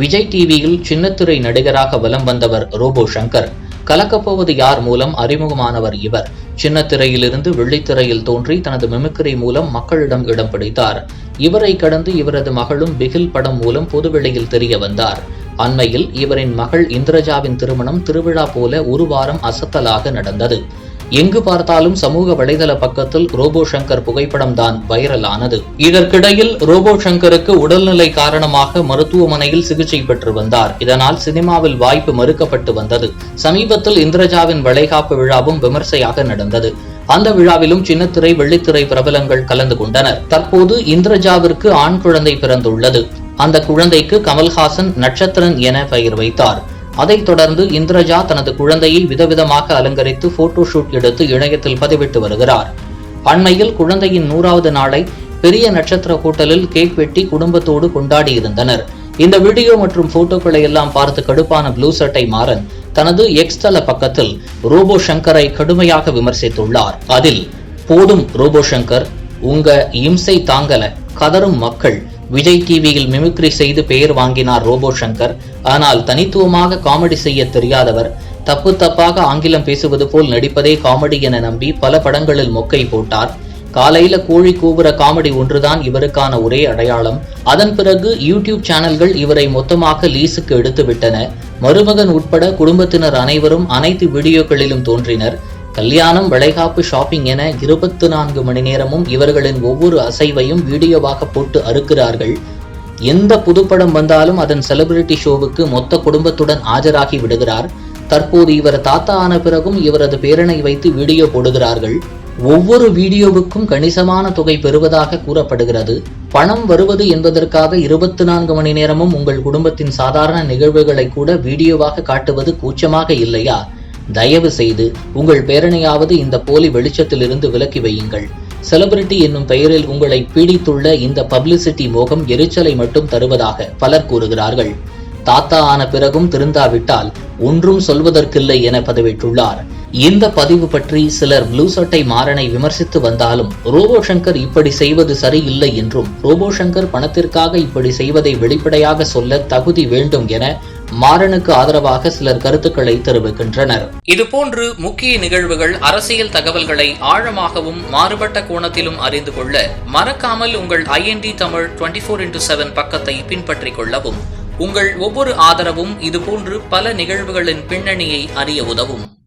விஜய் டிவியில் சின்னத்திரை நடிகராக வலம் வந்தவர் ரோபோ சங்கர். கலக்கப்போவது யார் மூலம் அறிமுகமானவர் இவர். சின்னத்திரையிலிருந்து வெள்ளித்திரையில் தோன்றி தனது மிமிக்ரி மூலம் மக்களிடம் இடம் பிடித்தார். இவரை கடந்து இவரது மகளும் பிகில் படம் மூலம் பொதுவெளியில் தெரிய வந்தார். அண்மையில் இவரின் மகள் இந்திரஜாவின் திருமணம் திருவிழா போல ஒரு வாரம் அசத்தலாக நடந்தது. எங்கு பார்த்தாலும் சமூக வலைதள பக்கத்தில் ரோபோ சங்கர் புகைப்படம் தான் வைரல் ஆனது இதற்கிடையில் ரோபோ சங்கருக்கு உடல்நிலை காரணமாக மருத்துவமனையில் சிகிச்சை பெற்று வந்தார். இதனால் சினிமாவில் வாய்ப்பு மறுக்கப்பட்டு வந்தது. சமீபத்தில் இந்திரஜாவின் வளைகாப்பு விழாவும் விமர்சையாக நடந்தது. அந்த விழாவிலும் சின்னத்திரை வெள்ளித்திரை பிரபலங்கள் கலந்து கொண்டனர். தற்போது இந்திரஜாவிற்கு ஆண் குழந்தை பிறந்துள்ளது. அந்த குழந்தைக்கு கமல்ஹாசன் நட்சத்திரன் என பெயர் வைத்தார். அதைத் தொடர்ந்து இந்திரஜா தனது குழந்தையை விதவிதமாக அலங்கரித்து போட்டோ ஷூட் எடுத்து இணையத்தில் பதிவிட்டு வருகிறார். அண்மையில் குழந்தையின் நூறாவது நாளை பெரிய நட்சத்திர ஹோட்டலில் கேக் வெட்டி குடும்பத்தோடு கொண்டாடி இருந்தனர் இந்த வீடியோ மற்றும் போட்டோக்களை எல்லாம் பார்த்து கடுப்பான ப்ளூ சட்டை மாறன் தனது எக்ஸ் தள பக்கத்தில் ரோபோ சங்கரை கடுமையாக விமர்சித்துள்ளார். அதில் போதும் ரோபோ சங்கர் உங்க இம்சை தாங்கல கதரும் மக்கள் விஜய் டிவியில் மிமிக்ரி செய்து பெயர் வாங்கினார் ரோபோ சங்கர். ஆனால் தனித்துவமாக காமெடி செய்ய தெரியாதவர். தப்பு தப்பாக ஆங்கிலம் பேசுவது போல் நடிப்பதே காமெடி என நம்பி பல படங்களில் மொக்கை போட்டார். காலையில கோழி கூவுற காமெடி ஒன்றுதான் இவருக்கான ஒரே அடையாளம். அதன் பிறகு யூடியூப் சேனல்கள் இவரை மொத்தமாக லீஸுக்கு எடுத்து விட்டன மருமகன் உட்பட குடும்பத்தினர் அனைவரும் அனைத்து வீடியோக்களிலும் தோன்றினர். கல்யாணம் வளைகாப்பு ஷாப்பிங் என இருபத்து நான்கு மணி நேரமும் இவர்களின் ஒவ்வொரு அசைவையும் வீடியோவாக போட்டு அறுக்கிறார்கள். எந்த புதுப்படம் வந்தாலும் அதன் செலிபிரிட்டி ஷோவுக்கு மொத்த குடும்பத்துடன் ஆஜராகி விடுகிறார். தற்போது இவர் தாத்தா ஆன பிறகும் இவரது பேரனை வைத்து வீடியோ போடுகிறார்கள். ஒவ்வொரு வீடியோவுக்கும் கணிசமான தொகை பெறுவதாக கூறப்படுகிறது. பணம் வருவது என்பதற்காக இருபத்தி நான்கு மணி நேரமும் உங்கள் குடும்பத்தின் சாதாரண நிகழ்வுகளை கூட வீடியோவாக காட்டுவது கூச்சமாக இல்லையா? தயவு செய்து உங்கள் பேரனையாவது இந்த போலி வெளிச்சத்திலிருந்து விலக்கி வையுங்கள். செலிபிரிட்டி என்னும் பெயரில் உங்களை பீடித்துள்ள இந்த பப்ளிசிட்டி மோகம் எரிச்சலை மட்டும் தருவதாக பலர் கூறுகிறார்கள். தாத்தா ஆன பிறகும் திருந்தாவிட்டால் ஒன்றும் சொல்வதற்கில்லை என பதிவிட்டுள்ளார். இந்த பதிவு பற்றி சிலர் ப்ளூ சட்டை மாறனை விமர்சித்து வந்தாலும் ரோபோ சங்கர் இப்படி செய்வது சரியில்லை என்றும் ரோபோ சங்கர் பணத்திற்காக இப்படி செய்வதை வெளிப்படையாக சொல்ல தகுதி வேண்டும் என மாறனுக்கு ஆதரவாக சிலர் கருத்துக்களை தெரிவிக்கின்றனர். இதுபோன்று முக்கிய நிகழ்வுகள் அரசியல் தகவல்களை ஆழமாகவும் மாறுபட்ட கோணத்திலும் அறிந்து கொள்ள மறக்காமல் உங்கள் IND Tamil twenty four into seven பக்கத்தை பின்பற்றிக் கொள்ளவும். உங்கள் ஒவ்வொரு ஆதரவும் இதுபோன்று பல நிகழ்வுகளின் பின்னணியை அறிய உதவும்.